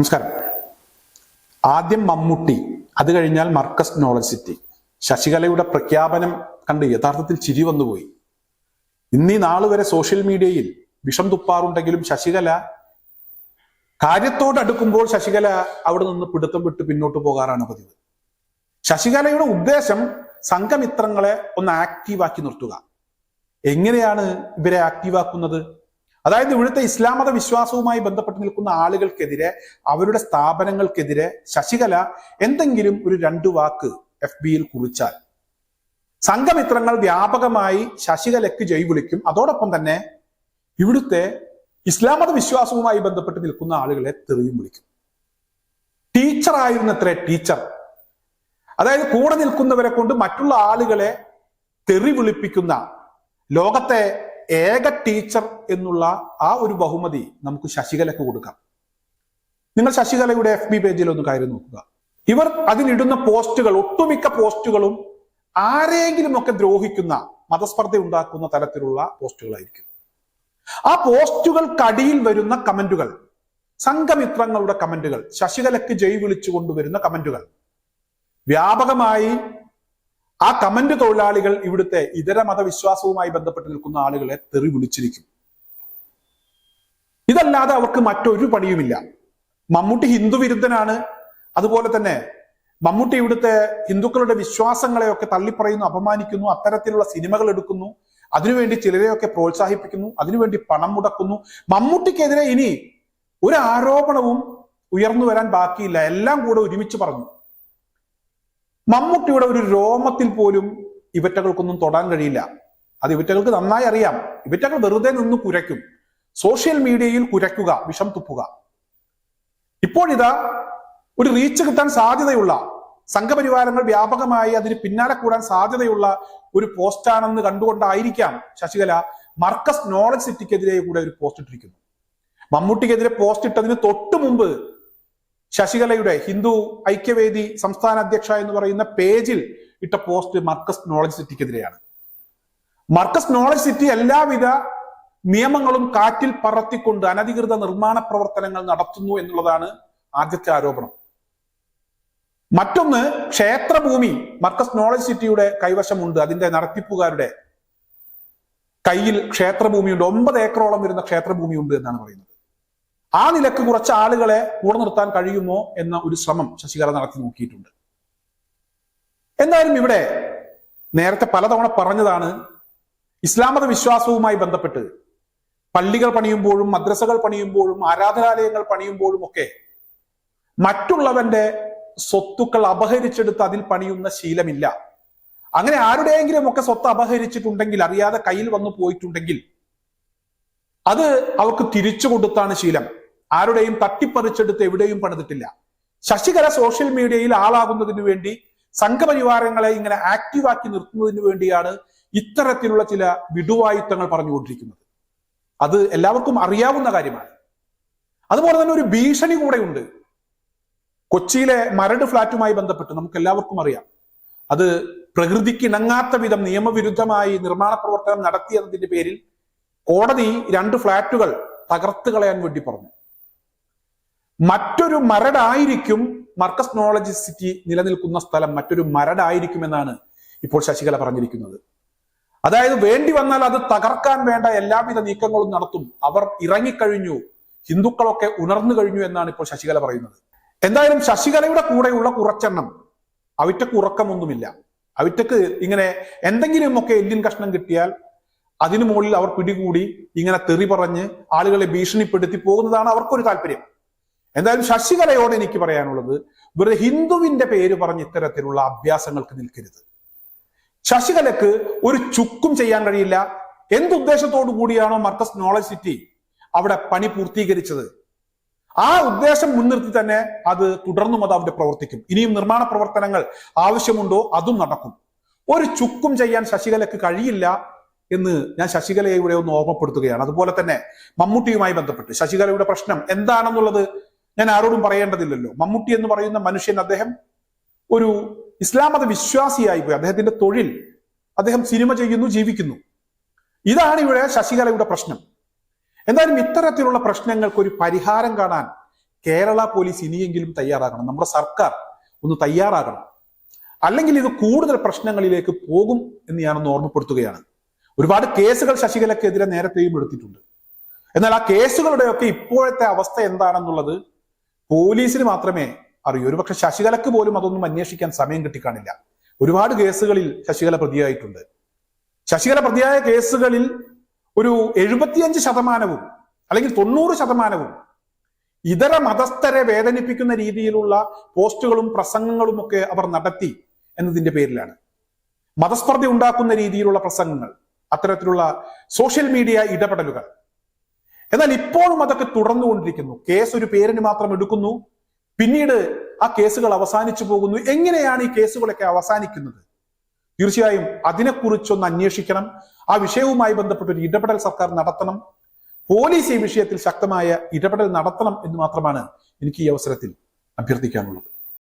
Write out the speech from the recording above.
നമസ്കാരം. ആദ്യം മമ്മൂട്ടി അത് കഴിഞ്ഞാൽ മർക്കസ് നോളജ് സിറ്റി. ശശികലയുടെ പ്രഖ്യാപനം കണ്ട് യഥാർത്ഥത്തിൽ ചിരി വന്നുപോയി. ഇന്നീ നാൾ വരെ സോഷ്യൽ മീഡിയയിൽ വിഷം തുപ്പാറുണ്ടെങ്കിലും ശശികല കാര്യത്തോട് അടുക്കുമ്പോൾ ശശികല അവിടെ നിന്ന് പിടുത്തം വിട്ട് പിന്നോട്ട് പോകാറാണ് പതിവ്. ശശികലയുടെ ഉദ്ദേശം സംഘമിത്രങ്ങളെ ഒന്ന് ആക്റ്റീവാക്കി നിർത്തുക. എങ്ങനെയാണ് ഇവരെ ആക്റ്റീവാക്കുന്നത് അതായത് ഇവിടുത്തെ ഇസ്ലാം മത വിശ്വാസവുമായി ബന്ധപ്പെട്ട് നിൽക്കുന്ന ആളുകൾക്കെതിരെ അവരുടെ സ്ഥാപനങ്ങൾക്കെതിരെ ശശികല എന്തെങ്കിലും ഒരു രണ്ടു വാക്ക് എഫ് ബിയിൽ കുറിച്ചാൽ. സംഘമിത്രങ്ങൾ വ്യാപകമായി ശശികലയ്ക്ക് ജൈ വിളിക്കും. അതോടൊപ്പം തന്നെ ഇവിടുത്തെ ഇസ്ലാം മത വിശ്വാസവുമായി ബന്ധപ്പെട്ട് നിൽക്കുന്ന ആളുകളെ തെറിയും വിളിക്കും. ടീച്ചർ ആയിരുന്നത്രേ ടീച്ചർ അതായത് കൂടെ നിൽക്കുന്നവരെ കൊണ്ട് മറ്റുള്ള ആളുകളെ തെറി വിളിപ്പിക്കുന്ന ലോകത്തെ ഏക ടീച്ചർ എന്നുള്ള ആ ഒരു ബഹുമതി നമുക്ക് ശശികലയ്ക്ക് കൊടുക്കാം. നിങ്ങൾ ശശികലയുടെ എഫ് ബി പേജിൽ ഒന്ന് കയറി നോക്കുക. ഇവർ അതിലിടുന്ന പോസ്റ്റുകൾ ഒട്ടുമിക്ക പോസ്റ്റുകളും ആരെങ്കിലും ഒക്കെ ദ്രോഹിക്കുന്ന മതസ്പർദ്ധ ഉണ്ടാക്കുന്ന തരത്തിലുള്ള പോസ്റ്റുകളായിരിക്കും. ആ പോസ്റ്റുകൾക്കടിയിൽ വരുന്ന കമന്റുകൾ സംഘമിത്രങ്ങളുടെ കമന്റുകൾ ശശികലയ്ക്ക് ജയ് വിളിച്ചു കൊണ്ടുവരുന്ന കമന്റുകൾ വ്യാപകമായി ആ കമന്റ് തൊഴിലാളികൾ ഇവിടുത്തെ ഇതര മതവിശ്വാസവുമായി ബന്ധപ്പെട്ട് നിൽക്കുന്ന ആളുകളെ തെറി വിളിച്ചിരിക്കും. ഇതല്ലാതെ അവർക്ക് മറ്റൊരു പണിയുമില്ല. മമ്മൂട്ടി ഹിന്ദു വിരുദ്ധനാണ്. അതുപോലെ തന്നെ മമ്മൂട്ടി ഇവിടുത്തെ ഹിന്ദുക്കളുടെ വിശ്വാസങ്ങളെയൊക്കെ തള്ളിപ്പറയുന്നു അപമാനിക്കുന്നു അത്തരത്തിലുള്ള സിനിമകൾ എടുക്കുന്നു. അതിനുവേണ്ടി ചിലരെയൊക്കെ പ്രോത്സാഹിപ്പിക്കുന്നു അതിനുവേണ്ടി പണം മുടക്കുന്നു. മമ്മൂട്ടിക്കെതിരെ ഇനി ഒരു ആരോപണവും ഉയർന്നു വരാൻ ബാക്കിയില്ല. എല്ലാം കൂടെ ഒരുമിച്ച് പറഞ്ഞു. മമ്മൂട്ടിയുടെ ഒരു രോമത്തിൽ പോലും ഇവറ്റകൾക്കൊന്നും തൊടാൻ കഴിയില്ല. അത് ഇവറ്റകൾക്ക് നന്നായി അറിയാം. ഇവറ്റകൾ വെറുതെ നിന്ന് കുരയ്ക്കും. സോഷ്യൽ മീഡിയയിൽ കുരയ്ക്കുക വിഷം തുപ്പുക. ഇപ്പോഴിതാ ഒരു റീച്ച് കിട്ടാൻ സാധ്യതയുള്ള സംഘപരിവാരങ്ങൾ വ്യാപകമായി അതിന് പിന്നാലെ കൂടാൻ സാധ്യതയുള്ള ഒരു പോസ്റ്റാണെന്ന് കണ്ടുകൊണ്ടായിരിക്കാം ശശികല മർക്കസ് നോളജ് സിറ്റിക്കെതിരെ കൂടെ ഒരു പോസ്റ്റ് ഇട്ടിരിക്കുന്നു. മമ്മൂട്ടിക്കെതിരെ പോസ്റ്റ് ഇട്ടതിന് തൊട്ടു മുമ്പ് ശശികലയുടെ ഹിന്ദു ഐക്യവേദി സംസ്ഥാന അധ്യക്ഷ എന്ന് പറയുന്ന പേജിൽ ഇട്ട പോസ്റ്റ് മർക്കസ് നോളജ് സിറ്റിക്കെതിരെയാണ്. മർക്കസ് നോളജ് സിറ്റി എല്ലാവിധ നിയമങ്ങളും കാറ്റിൽ പറത്തിക്കൊണ്ട് അനധികൃത നിർമ്മാണ പ്രവർത്തനങ്ങൾ നടത്തുന്നു എന്നുള്ളതാണ് ആദ്യത്തെ ആരോപണം. മറ്റൊന്ന് ക്ഷേത്രഭൂമി മർക്കസ് നോളജ് സിറ്റിയുടെ കൈവശമുണ്ട്. അതിന്റെ നടത്തിപ്പുകാരുടെ കയ്യിൽ ക്ഷേത്രഭൂമിയുണ്ട്. ഒമ്പത് ഏക്കറോളം വരുന്ന ക്ഷേത്രഭൂമിയുണ്ട് എന്നാണ് പറയുന്നത്. ആ നിലയ്ക്ക് കുറച്ച് ആളുകളെ കൂടെ നിർത്താൻ കഴിയുമോ എന്ന ഒരു ശ്രമം ശശികല നടത്തി നോക്കിയിട്ടുണ്ട്. എന്തായാലും ഇവിടെ നേരത്തെ പലതവണ പറഞ്ഞതാണ് ഇസ്ലാം മത വിശ്വാസവുമായി ബന്ധപ്പെട്ട് പള്ളികൾ പണിയുമ്പോഴും മദ്രസകൾ പണിയുമ്പോഴും ആരാധനാലയങ്ങൾ പണിയുമ്പോഴും ഒക്കെ മറ്റുള്ളവന്റെ സ്വത്തുക്കൾ അപഹരിച്ചെടുത്ത് അതിൽ പണിയുന്ന ശീലമില്ല. അങ്ങനെ ആരുടെയെങ്കിലും ഒക്കെ സ്വത്ത് അപഹരിച്ചിട്ടുണ്ടെങ്കിൽ അറിയാതെ കയ്യിൽ വന്നു പോയിട്ടുണ്ടെങ്കിൽ അത് അവർക്ക് തിരിച്ചു കൊടുത്താണ് ശീലം. ആരുടെയും തട്ടിപ്പറിച്ചെടുത്ത് എവിടെയും പണിതിട്ടില്ല. ശശികല സോഷ്യൽ മീഡിയയിൽ ആളാകുന്നതിന് വേണ്ടി സംഘപരിവാരങ്ങളെ ഇങ്ങനെ ആക്റ്റീവാക്കി നിർത്തുന്നതിന് വേണ്ടിയാണ് ഇത്തരത്തിലുള്ള ചില വിടുവായുത്തങ്ങൾ പറഞ്ഞുകൊണ്ടിരിക്കുന്നത്. അത് എല്ലാവർക്കും അറിയാവുന്ന കാര്യമാണ്. അതുപോലെ തന്നെ ഒരു ഭീഷണി കൂടെ ഉണ്ട് കൊച്ചിയിലെ മരട് ഫ്ളാറ്റുമായി ബന്ധപ്പെട്ട് നമുക്ക് എല്ലാവർക്കും അറിയാം. അത് പ്രകൃതിക്ക് ഇണങ്ങാത്ത വിധം നിയമവിരുദ്ധമായി നിർമ്മാണ പ്രവർത്തനം നടത്തിയതിന്റെ പേരിൽ കോടതി രണ്ട് ഫ്ളാറ്റുകൾ തകർത്ത് കളയാൻ വേണ്ടി പറഞ്ഞു. മറ്റൊരു മരടായിരിക്കും മർക്കസ് നോളജി സിറ്റി നിലനിൽക്കുന്ന സ്ഥലം മറ്റൊരു മരടായിരിക്കും എന്നാണ് ഇപ്പോൾ ശശികല പറഞ്ഞിരിക്കുന്നത്. അതായത് വേണ്ടി വന്നാൽ അത് തകർക്കാൻ വേണ്ട എല്ലാവിധ നീക്കങ്ങളും നടത്തും. അവർ ഇറങ്ങിക്കഴിഞ്ഞു ഹിന്ദുക്കളൊക്കെ ഉണർന്നു കഴിഞ്ഞു എന്നാണ് ഇപ്പോൾ ശശികല പറയുന്നത്. എന്തായാലും ശശികലയുടെ കൂടെയുള്ള കുറച്ചെണ്ണം അവിറ്റക്ക് ഉറക്കമൊന്നുമില്ല. അവിറ്റക്ക് ഇങ്ങനെ എന്തെങ്കിലുമൊക്കെ എല്ലിൻ കഷ്ണം കിട്ടിയാൽ അതിനു മുകളിൽ അവർ പിടികൂടി ഇങ്ങനെ തെറി പറഞ്ഞ് ആളുകളെ ഭീഷണിപ്പെടുത്തി പോകുന്നതാണ് അവർക്കൊരു താല്പര്യം. എന്തായാലും ശശികലയോട് എനിക്ക് പറയാനുള്ളത് വെറുതെ ഹിന്ദുവിന്റെ പേര് പറഞ്ഞ് ഇത്തരത്തിലുള്ള അഭ്യാസങ്ങൾക്ക് നിൽക്കരുത്. ശശികലക്ക് ഒരു ചുക്കും ചെയ്യാൻ കഴിയില്ല. എന്തുദ്ദേശത്തോടു കൂടിയാണോ മർക്കസ് നോളജ് സിറ്റി അവിടെ പണി പൂർത്തീകരിച്ചത്? ആ ഉദ്ദേശം മുൻനിർത്തി തന്നെ അത് തുടർന്നും അത് അവിടെ പ്രവർത്തിക്കും. ഇനിയും നിർമ്മാണ പ്രവർത്തനങ്ങൾ ആവശ്യമുണ്ടോ അതും നടക്കും. ഒരു ചുക്കും ചെയ്യാൻ ശശികലക്ക് കഴിയില്ല എന്ന് ഞാൻ ശശികലയെ ഇവിടെ ഒന്ന് ഓർമ്മപ്പെടുത്തുകയാണ്. അതുപോലെ തന്നെ മമ്മൂട്ടിയുമായി ബന്ധപ്പെട്ട് ശശികലയുടെ പ്രശ്നം എന്താണെന്നുള്ളത് ഞാൻ ആരോടും പറയേണ്ടതില്ലല്ലോ. മമ്മൂട്ടി എന്ന് പറയുന്ന മനുഷ്യൻ അദ്ദേഹം ഒരു ഇസ്ലാം മത വിശ്വാസിയായി പോയി. അദ്ദേഹത്തിന്റെ തൊഴിൽ അദ്ദേഹം സിനിമ ചെയ്യുന്നു ജീവിക്കുന്നു. ഇതാണ് ഇവിടെ ശശികലയുടെ പ്രശ്നം. എന്തായാലും ഇത്തരത്തിലുള്ള പ്രശ്നങ്ങൾക്ക് ഒരു പരിഹാരം കാണാൻ കേരള പോലീസ് ഇനിയെങ്കിലും തയ്യാറാകണം. നമ്മുടെ സർക്കാർ ഒന്ന് തയ്യാറാകണം. അല്ലെങ്കിൽ ഇത് കൂടുതൽ പ്രശ്നങ്ങളിലേക്ക് പോകും എന്ന് ഞാനൊന്ന് ഓർമ്മപ്പെടുത്തുകയാണ്. ഒരുപാട് കേസുകൾ ശശികലക്കെതിരെ നേരത്തെയും എടുത്തിട്ടുണ്ട്. എന്നാൽ ആ കേസുകളുടെയൊക്കെ ഇപ്പോഴത്തെ അവസ്ഥ എന്താണെന്നുള്ളത് പോലീസിന് മാത്രമേ അറിയൂ. ഒരുപക്ഷെ ശശികലക്ക് പോലും അതൊന്നും അന്വേഷിക്കാൻ സമയം കിട്ടിക്കാണില്ല. ഒരുപാട് കേസുകളിൽ ശശികല പ്രതിയായിട്ടുണ്ട്. ശശികല പ്രതിയായ കേസുകളിൽ ഒരു എഴുപത്തിയഞ്ച് ശതമാനവും അല്ലെങ്കിൽ തൊണ്ണൂറ് ശതമാനവും ഇതര മതസ്ഥരെ വേദനിപ്പിക്കുന്ന രീതിയിലുള്ള പോസ്റ്റുകളും പ്രസംഗങ്ങളും ഒക്കെ അവർ നടത്തി എന്നതിന്റെ പേരിലാണ്. മതസ്പർദ്ധ ഉണ്ടാക്കുന്ന രീതിയിലുള്ള പ്രസംഗങ്ങൾ അത്തരത്തിലുള്ള സോഷ്യൽ മീഡിയ ഇടപെടലുകൾ. എന്നാൽ ഇപ്പോഴും അതൊക്കെ തുടർന്നുകൊണ്ടിരിക്കുന്നു. കേസ് ഒരു പേരിന് മാത്രം എടുക്കുന്നു. പിന്നീട് ആ കേസുകൾ അവസാനിച്ചു പോകുന്നു. എങ്ങനെയാണ് ഈ കേസുകളൊക്കെ അവസാനിക്കുന്നത്? തീർച്ചയായും അതിനെക്കുറിച്ചൊന്ന് അന്വേഷിക്കണം. ആ വിഷയവുമായി ബന്ധപ്പെട്ട് ഒരു ഇടപെടൽ സർക്കാർ നടത്തണം. പോലീസ് ഈ വിഷയത്തിൽ ശക്തമായ ഇടപെടൽ നടത്തണം എന്ന് മാത്രമാണ് എനിക്ക് ഈ അവസരത്തിൽ അഭ്യർത്ഥിക്കാനുള്ളത്.